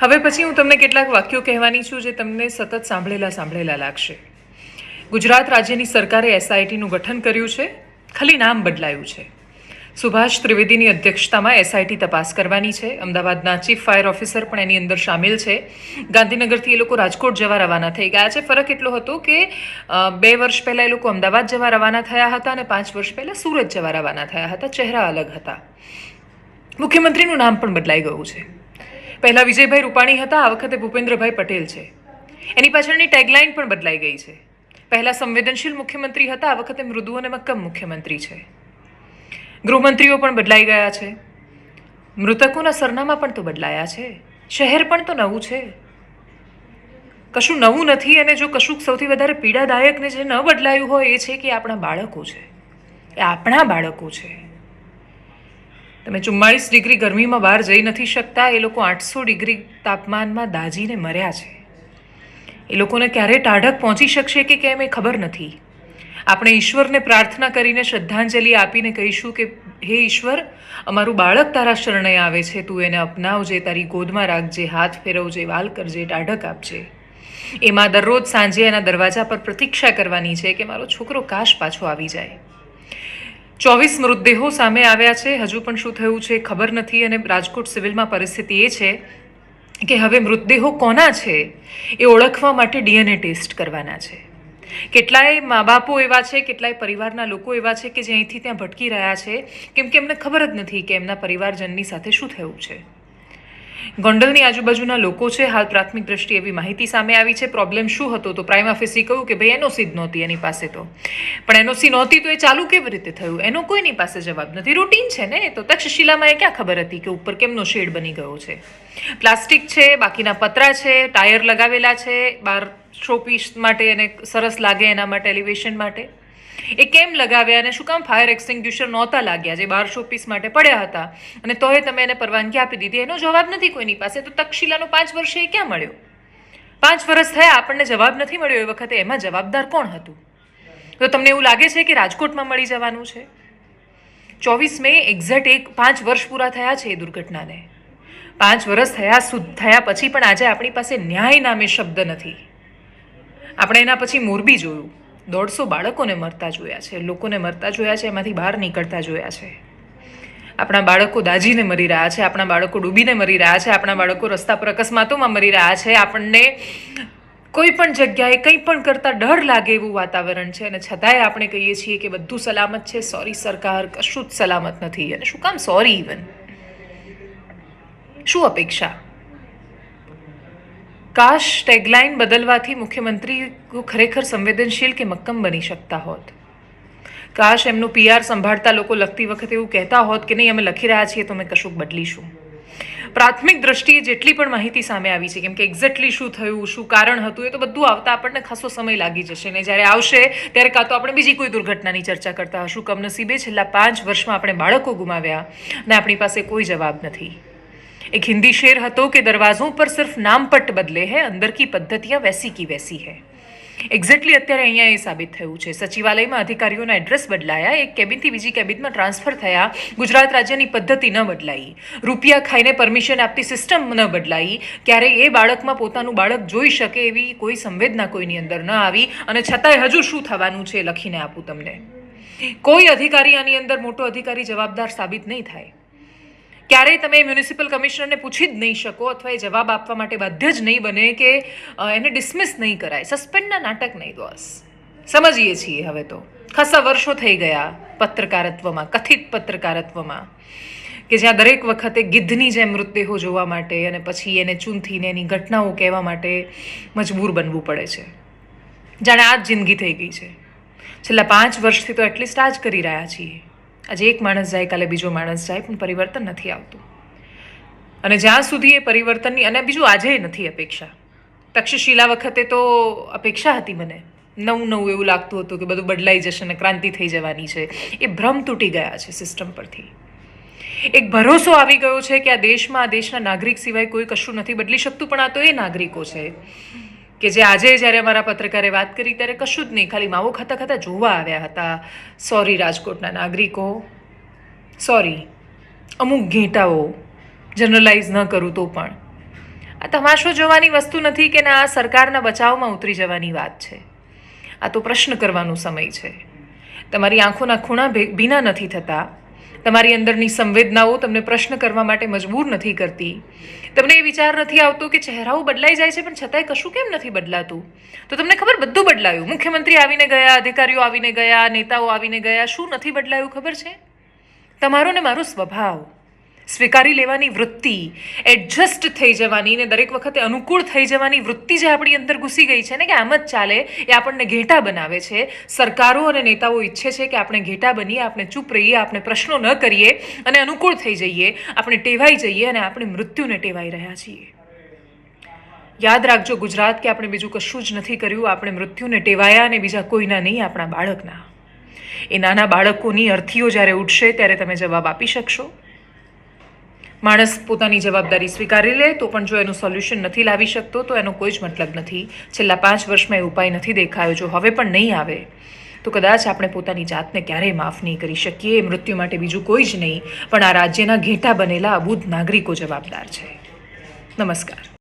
હવે પછી હું તમને કેટલાક વાક્યો કહેવાની છું જે તમને સતત સાંભળેલા સાંભળેલા લાગશે. ગુજરાત રાજ્યની સરકારે એસઆઈટીનું ગઠન કર્યું છે. ખાલી નામ બદલાયું છે. સુભાષ ત્રિવેદીની અધ્યક્ષતામાં એસઆઈટી તપાસ કરવાની છે. અમદાવાદના ચીફ ફાયર ઓફિસર પણ એની અંદર સામેલ છે. ગાંધીનગરથી એ લોકો રાજકોટ જવા રવાના થઈ ગયા છે. ફરક એટલો હતો કે બે વર્ષ પહેલાં એ લોકો અમદાવાદ જવા રવાના થયા હતા અને પાંચ વર્ષ પહેલાં સુરત જવા રવાના થયા હતા. ચહેરા અલગ હતા. મુખ્યમંત્રીનું નામ પણ બદલાઈ ગયું છે. પહેલા વિજયભાઈ રૂપાણી હતા, આ વખતે ભૂપેન્દ્રભાઈ પટેલ છે. એની પાછળની ટેગલાઇન પણ બદલાઈ ગઈ છે. પહેલાં સંવેદનશીલ મુખ્યમંત્રી હતા, આ વખતે મૃદુ અને મક્કમ મુખ્યમંત્રી છે. ગૃહમંત્રીઓ પણ બદલાઈ ગયા છે. મૃતકોના સરનામા પણ તો બદલાયા છે. શહેર પણ તો નવું છે. કશું નવું નથી અને જો કશુંક સૌથી વધારે પીડાદાયકને જે ન બદલાયું હોય, એ છે કે આપણા બાળકો છે. એ આપણા બાળકો છે. તમે ચુમ્માળીસ ડિગ્રી ગરમીમાં બહાર જઈ નથી શકતા, એ લોકો આઠસો ડિગ્રી તાપમાનમાં દાજીને મર્યા છે. એ લોકોને ક્યારે ટાઢક પહોંચી શકશે કે કેમ એ ખબર નથી. આપણે ઈશ્વરને પ્રાર્થના કરીને શ્રદ્ધાંજલિ આપીને કહીશું કે, હે ઈશ્વર, અમારું બાળક તારા શરણે આવે છે. તું એને અપનાવજે, તારી ગોદમાં રાખજે, હાથ ફેરવજે, વાલ કરજે, ટાઢક આપજે. એમાં દરરોજ સાંજે એના દરવાજા પર પ્રતીક્ષા કરવાની છે કે મારો છોકરો કાશ પાછો આવી જાય. ચોવીસ મૃતદેહો સામે આવ્યા છે. હજુ પણ શું થયું છે ખબર નથી અને રાજકોટ સિવિલમાં પરિસ્થિતિ એ છે કે હવે મૃતદેહો કોના છે એ ઓળખવા માટે ડીએનએ ટેસ્ટ કરવાના છે. કેટલાય મા બાપો એવા છે, કેટલાય પરિવારના લોકો એવા છે કે જે અહીંથી ત્યાં ભટકી રહ્યા છે. કેમ કે એમને ખબર જ નથી કે એમના પરિવારજનની સાથે શું થયું છે. ગોંડલની આજુબાજુના લોકો છે, હાલ પ્રાથમિક દ્રષ્ટિએ એવી માહિતી સામે આવી છે. પ્રોબ્લેમ શું હતો તો પ્રાઇમ ઓફિસી કહ્યું કે ભાઈ એનઓસી જ નહોતી એની પાસે તો. પણ એનઓસી નહોતી તો એ ચાલુ કેવી રીતે થયું? એનો કોઈની પાસે જવાબ નથી. રૂટીન છે ને તો તક્ષશિલામાં એ ક્યાં ખબર હતી કે ઉપર કેમનો શેડ બની ગયો છે? પ્લાસ્ટિક છે, બાકીના પતરા છે, ટાયર લગાવેલા છે બહાર શોપીસ માટે એને સરસ લાગે એના માટે એલિવેશન માટે. એ કેમ લગાવ્યા અને શું કામ ફાયર એક્સટિંગ્યુશર નહોતા લાગ્યા જે બાર શોપીસ માટે પડ્યા હતા? અને તોય તમે એને પરવાનગી આપી દીધી. એનો જવાબ નથી કોઈની પાસે. તો તક્ષશિલાનો પાંચ વર્ષે એ ક્યાં મળ્યો? પાંચ વર્ષ થયા, આપણને જવાબ નથી મળ્યો. એ વખતે એમાં જવાબદાર કોણ હતું? તો તમને એવું લાગે છે કે રાજકોટમાં મળી જવાનું છે? ચોવીસ મે એક્ઝેક્ટ એક પાંચ વર્ષ પૂરા થયા છે એ દુર્ઘટનાને. પાંચ વર્ષ થયા સુ થયા પછી પણ આજે આપણી પાસે ન્યાય નામે શબ્દ નથી. આપણે એના પછી મોરબી જોયું. દોઢસો બાળકોને મરતા જોયા છે. લોકોને મરતા જોયા છે, એમાંથી બહાર નીકળતા જોયા છે. આપણા બાળકો દાજીને મરી રહ્યા છે, આપણા બાળકો ડૂબીને મરી રહ્યા છે, આપણા બાળકો રસ્તા પર અકસ્માતોમાં મરી રહ્યા છે. આપણને કોઈ પણ જગ્યાએ કંઈ પણ કરતાં ડર લાગે એવું વાતાવરણ છે. અને છતાંય આપણે કહીએ છીએ કે બધું સલામત છે. સોરી સરકાર, કશું જ સલામત નથી. અને શું કામ સોરી ઇવન શું અપેક્ષા? કાશ ટેગલાઇન બદલવાથી મુખ્યમંત્રી ખરેખર સંવેદનશીલ કે મક્કમ બની શકતા હોત. કાશ એમનું પીઆર સંભાળતા લોકો લખતી વખતે એવું કહેતા હોત કે નહીં, અમે લખી રહ્યા છીએ તો અમે કશુંક બદલીશું પ્રાથમિક દ્રષ્ટિએ જેટલી પણ માહિતી સામે આવી છે, કેમ કે એક્ઝેક્ટલી શું થયું, શું કારણ હતું, એ તો બધું આવતા આપણને ખાસો સમય લાગી જશે. ને જ્યારે આવશે, ત્યારે કાં તો આપણે બીજી કોઈ દુર્ઘટનાની ચર્ચા કરતા હશું. કમનસીબે છેલ્લા પાંચ વર્ષમાં આપણે બાળકો ગુમાવ્યા અને આપણી પાસે કોઈ જવાબ નથી. એક હિન્દી શેર હતો કે દરવાજો પર સિર્ફ નામપટ બદલે હે અંદર કી પદ્ધતિયા વેસી કી વેસી હે એક્ઝેક્ટલી અત્યારે અહીંયા એ સાબિત થયું છે. સચિવાલયમાં અધિકારીઓના એડ્રેસ બદલાયા, એક કેબિનથી બીજી કેબિનમાં ટ્રાન્સફર થયા, ગુજરાત રાજ્યની પદ્ધતિ ન બદલાઈ, રૂપિયા ખાઈને પરમિશન આપતી સિસ્ટમ ન બદલાઈ, ક્યારે એ બાળકમાં પોતાનું બાળક જોઈ શકે એવી કોઈ સંવેદના કોઈની અંદર ન આવી, અને છતાંય હજુ શું થવાનું છે લખીને આપું તમને. કોઈ અધિકારી આની અંદર મોટો અધિકારી જવાબદાર સાબિત નહીં થાય. ક્યારેય તમે મ્યુનિસિપલ કમિશનરને પૂછી જ નહીં શકો અથવા એ જવાબ આપવા માટે બાધ્ય જ નહીં બને કે એને ડિસમિસ નહીં કરાય. સસ્પેન્ડના નાટક નહીં બોસ. સમજીએ છીએ હવે તો. ખાસા વર્ષો થઈ ગયા પત્રકારત્વમાં, કથિત પત્રકારત્વમાં, કે જ્યાં દરેક વખતે ગિદ્ધની જેમ મૃતદેહો જોવા માટે અને પછી એને ચૂંથીને એની ઘટનાઓ કહેવા માટે મજબૂર બનવું પડે છે. જાણે આ જ જિંદગી થઈ ગઈ છે. છેલ્લા પાંચ વર્ષથી તો એટલીસ્ટ આ જ કરી રહ્યા છીએ. આજે એક માણસ જાય, કાલે બીજો માણસ જાય, પણ પરિવર્તન નથી આવતું. અને જ્યાં સુધી એ પરિવર્તનની, અને બીજું આજે નથી અપેક્ષા. તક્ષશિલા વખતે તો અપેક્ષા હતી મને. નવું નવું એવું લાગતું હતું કે બધું બદલાઈ જશે અને ક્રાંતિ થઈ જવાની છે. એ ભ્રમ તૂટી ગયા છે સિસ્ટમ પરથી. એક ભરોસો આવી ગયો છે કે આ દેશમાં, આ દેશના નાગરિક સિવાય કોઈ કશું નથી બદલી શકતું, પણ આ તો એ નાગરિકો છે. કે જે આજે જ્યારે અમારા પત્રકારે વાત કરી ત્યારે કશું જ નહીં, ખાલી માવો ખાતા ખાતા જોવા આવ્યા હતા. સોરી રાજકોટના નાગરિકો. સોરી અમુક ઘેટાઓ. જનરલાઇઝ ન કરું તો પણ. આ તમાશો જોવાની વસ્તુ નથી કે ના આ સરકારના બચાવમાં ઉતરી જવાની વાત છે. આ તો પ્રશ્ન કરવાનો સમય છે. તમારી આંખોના ખૂણા ભીના નથી થતા. તમારી અંદરની સંવેદનાઓ તમને પ્રશ્ન કરવા માટે મજબૂર નથી કરતી. તમને એ વિચાર નથી આવતો કે ચહેરાઓ બદલાઈ જાય છે, પણ છતાંય કશું કેમ નથી બદલાતું? તો તમને ખબર બધું બદલાયું. મુખ્યમંત્રી આવીને ગયા, અધિકારીઓ આવીને ગયા, નેતાઓ આવીને ગયા, શું નથી બદલાયું ખબર છે? તમારો ને મારો સ્વભાવ. સ્વીકારી લેવાની વૃત્તિ એડજસ્ટ થઈ જવાની ને દરેક વખતે અનુકૂળ થઈ જવાની વૃત્તિ જે આપણી અંદર ઘૂસી ગઈ છે ને કે આમ જ ચાલે એ આપણને ઘેટા બનાવે છે. સરકારો અને નેતાઓ ઈચ્છે છે કે આપણે ઘેટા બનીએ, આપણે ચૂપ રહીએ, આપણે પ્રશ્નો ન કરીએ અને અનુકૂળ થઈ જઈએ, આપણે ટેવાઈ જઈએ અને આપણે મૃત્યુને ટેવાઈ રહ્યા છીએ. યાદ રાખજો ગુજરાત કે આપણે બીજું કશું જ નથી કર્યું, આપણે મૃત્યુને ટેવાયા અને બીજા કોઈના નહીં, આપણા બાળકના. એ નાના બાળકોની અર્થીઓ જ્યારે ઉઠશે ત્યારે તમે જવાબ આપી શકશો. માણસ પોતાની જવાબદારી સ્વીકારી લે, તો પણ જો એનું સોલ્યુશન નથી લાવી શકતો, તો એનો કોઈ જ મતલબ નથી. છેલ્લા પાંચ વર્ષમાં એ ઉપાય નથી દેખાયો, જો હવે પણ નહીં આવે, તો કદાચ આપણે પોતાની જાતને ક્યારેય માફ નહીં કરી શકીએ મૃત્યુ માટે બીજું કોઈ જ નહીં. પણ આ રાજ્યના ઘેટા બનેલા અબૂધ નાગરિકો જવાબદાર છે. નમસ્કાર.